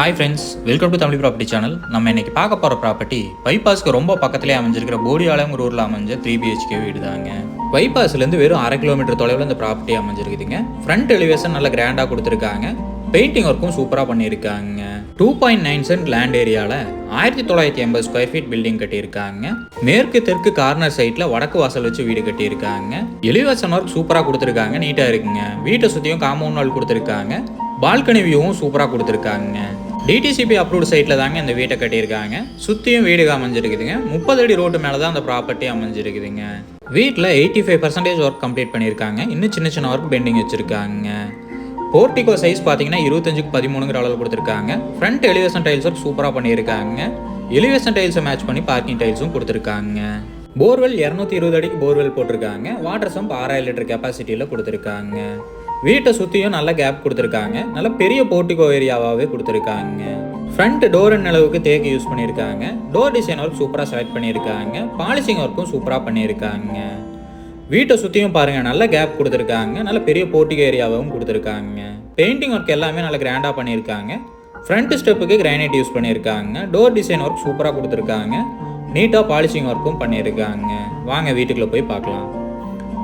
Hi friends welcome to Tamil property channel நம்ம இன்னைக்கு பார்க்க போகிற ப்ராப்பர்ட்டி பைபாஸ்க்கு ரொம்ப பக்கத்துலேயே அமைஞ்சிருக்கிற போடியாலங்கிற ஊரில் அமைஞ்ச த்ரீ பிஹெச்கே வீடு தாங்க. பைபாஸ்லேருந்து வெறும் அரை கிலோமீட்டர் தொலைவில் இந்த ப்ராப்பர்ட்டி அமைஞ்சிருக்குதுங்க. ஃப்ரண்ட் எலிவேஷன் நல்ல கிராண்டாக கொடுத்துருக்காங்க. பெயிண்டிங் ஒர்க்கும் சூப்பராக பண்ணியிருக்காங்க. Two point nine cent land ஏரியாவில் ஆயிரத்தி தொள்ளாயிரத்தி எண்பது ஸ்கொயர் ஃபீட் பில்டிங் கட்டியிருக்காங்க. மேற்கு தெற்கு கார்னர் சைட்டில் வடக்கு வாசல் வச்சு வீடு கட்டியிருக்காங்க. எலிவேஷன் ஒர்க் சூப்பராக கொடுத்துருக்காங்க நீட்டாக இருக்குங்க. வீட்டை சுற்றியும் காம்பவுண்ட் வால் கொடுத்துருக்காங்க. பால்கனி வியூவும் சூப்பராக கொடுத்துருக்காங்க. டிடிசிபி அப்ரூவ்டு சைட்டில் தாங்க இந்த வீட்டை கட்டியிருக்காங்க. சுற்றியும் வீடுகள் அமைஞ்சிருக்குதுங்க. முப்பது அடி ரோட்டு மேலே தான் அந்த ப்ராப்பர்ட்டி அமைஞ்சிருக்குதுங்க. வீட்டில் eighty five percentage work complete பண்ணியிருக்காங்க. இன்னும் சின்ன சின்ன ஒர்க் பெண்டிங் வச்சுருக்காங்க. போர்ட்டிகோ சைஸ் பார்த்தீங்கன்னா இருபத்தஞ்சுக்கு பதிமூணுங்கிற அளவில் கொடுத்துருக்காங்க. ஃப்ரண்ட் எலிவேஷன் டைல்ஸ் ஒர்க் சூப்பராக பண்ணியிருக்காங்க. எலிவேஷன் டைல்ஸை மேட்ச் பண்ணி பார்க்கிங் டைல்ஸும் கொடுத்துருக்காங்க. போர்வெல் இரநூத்தி இருபது அடிக்கு போர்வெல் போட்டிருக்காங்க. வாட்டர் சம்ப் ஆறாயிரம் லிட்டர் கெப்பாசிட்டியில் கொடுத்துருக்காங்க. வீட்டை சுற்றியும் நல்ல கேப் கொடுத்துருக்காங்க. நல்ல பெரிய போர்ட்டிகோ ஏரியாவாகவே கொடுத்துருக்காங்க. ஃப்ரண்ட் டோர் அளவுக்கு தேக்கு யூஸ் பண்ணியிருக்காங்க. டோர் டிசைன் ஒர்க் சூப்பராக செலக்ட் பண்ணியிருக்காங்க. பாலிசிங் ஒர்க்கும் சூப்பராக பண்ணியிருக்காங்க. வீட்டை சுற்றியும் பாருங்கள் நல்ல கேப் கொடுத்துருக்காங்க. நல்ல பெரிய போர்ட்டிகோ ஏரியாவும் கொடுத்துருக்காங்க. பெயிண்டிங் ஒர்க் எல்லாமே நல்ல கிராண்டாக பண்ணியிருக்காங்க. ஃப்ரண்ட் ஸ்டெப்புக்கு கிரானைட் யூஸ் பண்ணியிருக்காங்க. டோர் டிசைன் ஒர்க் சூப்பராக கொடுத்துருக்காங்க. நீட்டாக பாலிஷிங் ஒர்க்கும் பண்ணியிருக்காங்க. வாங்க வீட்டுக்குள்ளே போய் பார்க்கலாம்.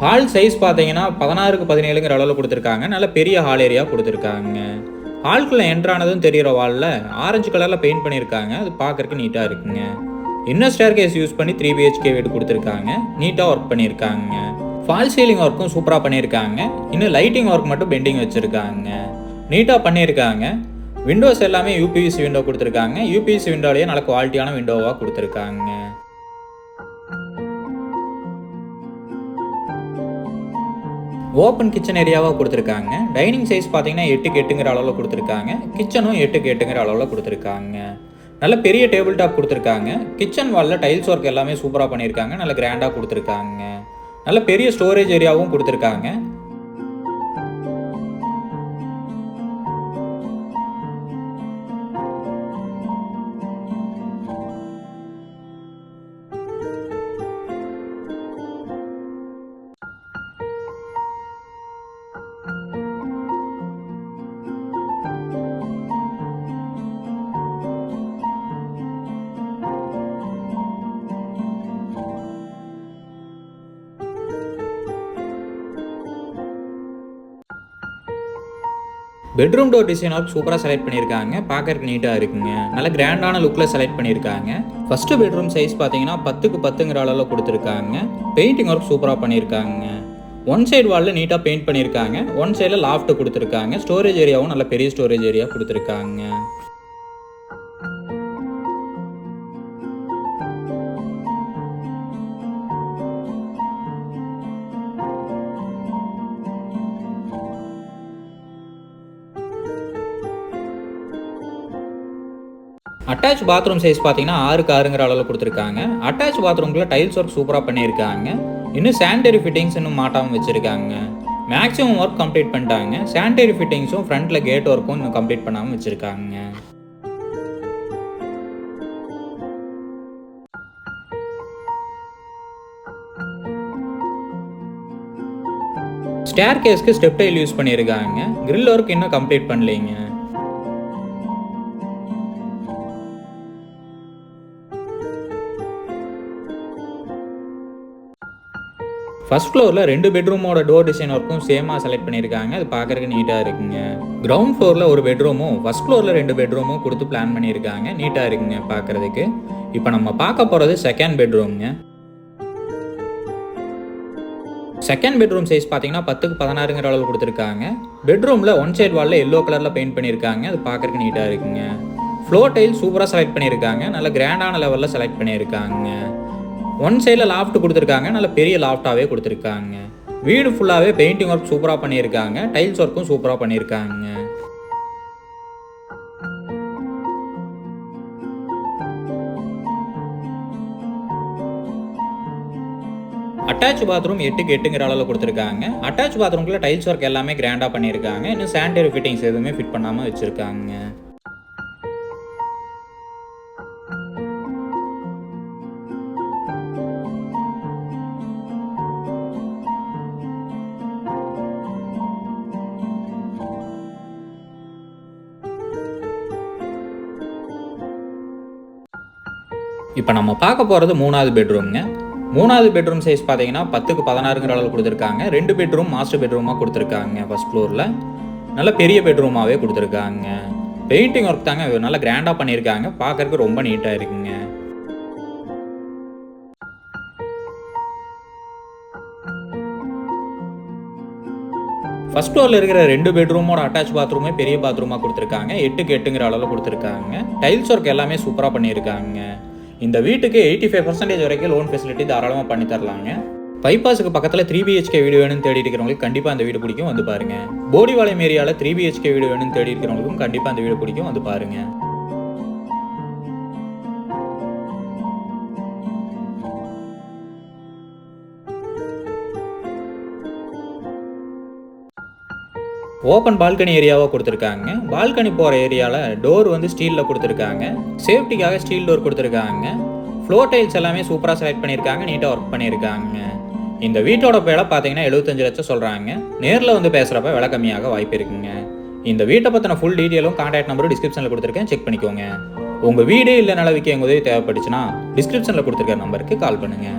ஹால் சைஸ் பார்த்தீங்கன்னா பதினாறுக்கு பதினேழுங்கிற அளவில் கொடுத்துருக்காங்க. நல்ல பெரிய ஹால் ஏரியா கொடுத்துருக்காங்க. ஹால்குள்ளே என்ட்ரானதும் தெரிகிற வாலில் ஆரஞ்சு கலரில் பெயிண்ட் பண்ணியிருக்காங்க. அது பார்க்கறக்கு நீட்டாக இருக்குங்க. இன்னர் ஸ்டேர் கேஸ் யூஸ் பண்ணி த்ரீ பிஹெச்கே வீடு கொடுத்துருக்காங்க. நீட்டாக ஒர்க் பண்ணியிருக்காங்க. ஃபால் சீலிங் ஒர்க்கும் சூப்பராக பண்ணியிருக்காங்க. இன்னும் லைட்டிங் ஒர்க் மட்டும் பெண்டிங் வச்சுருக்காங்க. நீட்டாக பண்ணியிருக்காங்க. விண்டோஸ் எல்லாமே யூபிவிசி விண்டோ கொடுத்துருக்காங்க. யூபிவிசி விண்டோலேயே நல்ல குவாலிட்டியான விண்டோவாக கொடுத்துருக்காங்க. ஓப்பன் கிச்சன் ஏரியாவாக கொடுத்துருக்காங்க. டைனிங் சைஸ் பார்த்தீங்கன்னா எட்டுக்கு எட்டுங்கிற அளவில் கொடுத்துருக்காங்க. கிச்சனும் எட்டுக்கு எட்டுங்கிற அளவில் கொடுத்துருக்காங்க. நல்ல பெரிய டேபிள் டாப் கொடுத்துருக்காங்க. கிச்சன் வாலில் டைல்ஸ் ஒர்க் எல்லாமே சூப்பராக பண்ணியிருக்காங்க. நல்ல கிராண்டாக கொடுத்துருக்காங்க. நல்ல பெரிய ஸ்டோரேஜ் ஏரியாவும் கொடுத்துருக்காங்க. பெட்ரூம் டோர் டிசைன் ஒர்க் சூப்பராக செலக்ட் பண்ணியிருக்காங்க. பார்க்கறதுக்கு நீட்டாக இருக்குங்க. நல்ல கிராண்டான லுக்கில் செலக்ட் பண்ணியிருக்காங்க. ஃபஸ்ட்டு பெட்ரூம் சைஸ் பார்த்தீங்கன்னா பத்துக்கு பத்துங்கிற அளவில் கொடுத்துருக்காங்க. பெயிண்டிங் ஒர்க் சூப்பராக பண்ணியிருக்காங்க. ஒன் சைடு வாலில் நீட்டாக பெயிண்ட் பண்ணியிருக்காங்க. ஒன் சைடில் லாஃப்ட் கொடுத்துருக்காங்க. ஸ்டோரேஜ் ஏரியாவும் நல்ல பெரிய ஸ்டோரேஜ் ஏரியா கொடுத்துருக்காங்க. அட்டாச் பாத்ரூம் சைஸ் பார்த்தீங்கன்னா ஆறுக்கு ஆறுங்கிற அளவில் கொடுத்துருக்காங்க. அட்டாச் பாத்ரூம்குள்ள டைல்ஸ் ஒர்க் சூப்பராக பண்ணியிருக்காங்க. இன்னும் சானிடரி ஃபிட்டிங்ஸ் இன்னும் மாட்டாமல் வச்சுருக்காங்க. மேக்ஸிமம் ஒர்க் கம்ப்ளீட் பண்ணிட்டாங்க. சானிடரி ஃபிட்டிங்ஸும் ஃப்ரண்ட்டில் கேட் ஒர்க்கும் இன்னும் கம்ப்ளீட் பண்ணாமல் வச்சுருக்காங்க. ஸ்டேர் கேஸ்க்கு ஸ்டெப் டைல் யூஸ் பண்ணியிருக்காங்க. கிரில் ஒர்க் இன்னும் கம்ப்ளீட் பண்ணலைங்க. ஃபர்ஸ்ட் ஃப்ளோரில் ரெண்டு பெட்ரூமோட டோர் டிசைன் ஒர்க்கும் சேமாக செலக்ட் பண்ணியிருக்காங்க. அது பார்க்குறதுக்கு நீட்டாக இருக்குங்க. கிரவுண்ட் ஃப்ளோரில் ஒரு பெட்ரூமும் ஃபர்ஸ்ட் ஃப்ளோரில் ரெண்டு பெட்ரூமும் கொடுத்து பிளான் பண்ணியிருக்காங்க. நீட்டாக இருக்குங்க பார்க்கறதுக்கு. இப்போ நம்ம பார்க்க போகிறது செகண்ட் பெட்ரூம்ங்க செகண்ட் பெட்ரூம் சைஸ் பார்த்தீங்கன்னா பத்துக்கு பதினாறுங்கிற அளவு கொடுத்துருக்காங்க. பெட்ரூமில் ஒன் சைடு வாலில் எல்லோ கலரில் பெயிண்ட் பண்ணியிருக்காங்க. அது பார்க்குறக்கு நீட்டாக இருக்குங்க. ஃப்ளோர் டைல் சூப்பராக செலக்ட் பண்ணியிருக்காங்க. நல்ல கிராண்டான லெவலில் செலக்ட் பண்ணியிருக்காங்க. ஒன் சைடில் லாஃப்ட் கொடுத்துருக்காங்க நல்ல பெரிய லாஃப்டாகவே கொடுத்துருக்காங்க. வீடு ஃபுல்லாகவே பெயிண்டிங் ஒர்க் சூப்பராக பண்ணியிருக்காங்க டைல்ஸ் ஒர்க்கும் சூப்பராக பண்ணியிருக்காங்க. அட்டாச் பாத்ரூம் எட்டுக்கு எட்டுங்கிற அளவில் கொடுத்துருக்காங்க. அட்டாச் பாத்ரூம்குள்ளே டைல்ஸ் ஒர்க் எல்லாமே கிராண்டாக பண்ணியிருக்காங்க. இன்னும் சானிடரி ஃபிட்டிங்ஸ் எதுவுமே ஃபிட் பண்ணாமல் வச்சுருக்காங்க. இப்போ நம்ம பார்க்க போகிறது மூணாவது பெட்ரூம்ங்க மூணாவது பெட்ரூம் சைஸ் பார்த்தீங்கன்னா பத்துக்கு பதினாறுங்கிற அளவு கொடுத்துருக்காங்க. ரெண்டு பெட்ரூம் மாஸ்டர் பெட்ரூமாக கொடுத்துருக்காங்க ஃபர்ஸ்ட் ஃப்ளோரில் நல்ல பெரிய பெட்ரூமாகவே கொடுத்துருக்காங்க. பெயிண்டிங் ஒர்க் தாங்க நல்லா கிராண்டாக பண்ணியிருக்காங்க. பார்க்கறதுக்கு ரொம்ப நீட்டாக இருக்குங்க. ஃபர்ஸ்ட் ஃப்ளோரில் இருக்கிற ரெண்டு பெட்ரூமோட அட்டாச் பாத்ரூமே பெரிய பாத்ரூமாக கொடுத்துருக்காங்க. எட்டுக்கு எட்டுங்கிற அளவில் கொடுத்துருக்காங்க. டைல்ஸ் ஒர்க் எல்லாமே சூப்பராக பண்ணியிருக்காங்க. இந்த வீட்டுக்கு எயிட்டி ஃபைவ் பர்சன்டேஜ் வரைக்கும் லோன் ஃபெசிலிட்டி தாராளமாக பண்ணி தரலாங்க. பைபாஸுக்கு பக்கத்தில் த்ரீ பிஹெச்கே வீடு வேணும்னு தேடி இருக்கிறவங்களுக்கு கண்டிப்பாக அந்த வீடு பிடிக்கும் வந்து பாருங்க. போடிவாளையம் ஏரியாவில் த்ரீ பிஹெச்கே வீடு வேணும்னு தேடி இருக்கிறவங்களுக்கும் கண்டிப்பாக அந்த வீடு பிடிக்கும் வந்து பாருங்க. ஓப்பன் பால்கனி ஏரியாவாக கொடுத்துருக்காங்க. பால்கனி போகிற ஏரியாவில் டோர் வந்து ஸ்டீலில் கொடுத்துருக்காங்க. சேஃப்டிக்காக ஸ்டீல் டோர் கொடுத்துருக்காங்க. ஃப்ளோர் டைல்ஸ் எல்லாமே சூப்பராக செலக்ட் பண்ணியிருக்காங்க. நீட்டாக ஒர்க் பண்ணியிருக்காங்க. இந்த வீட்டோட விலை பார்த்தீங்கன்னா எழுபத்தஞ்சு லட்சம் சொல்கிறாங்க நேரில் வந்து பேசுகிறப்ப விலை கம்மியாக வாய்ப்பு இருக்குங்க. இந்த வீட்டை பற்றின ஃபுல் டீட்டெயிலும் கான்டாக்ட் நம்பரும் டிஸ்கிரிப்ஷனில் கொடுத்துருக்கேன். செக் பண்ணிக்கோங்க. உங்கள் வீடே இல்லை நில எங்கள் உதவி தேவைப்பட்டுச்சுன்னா டிஸ்கிரிப்ஷனில் கொடுத்துருக்க நம்பருக்கு கால் பண்ணுங்கள்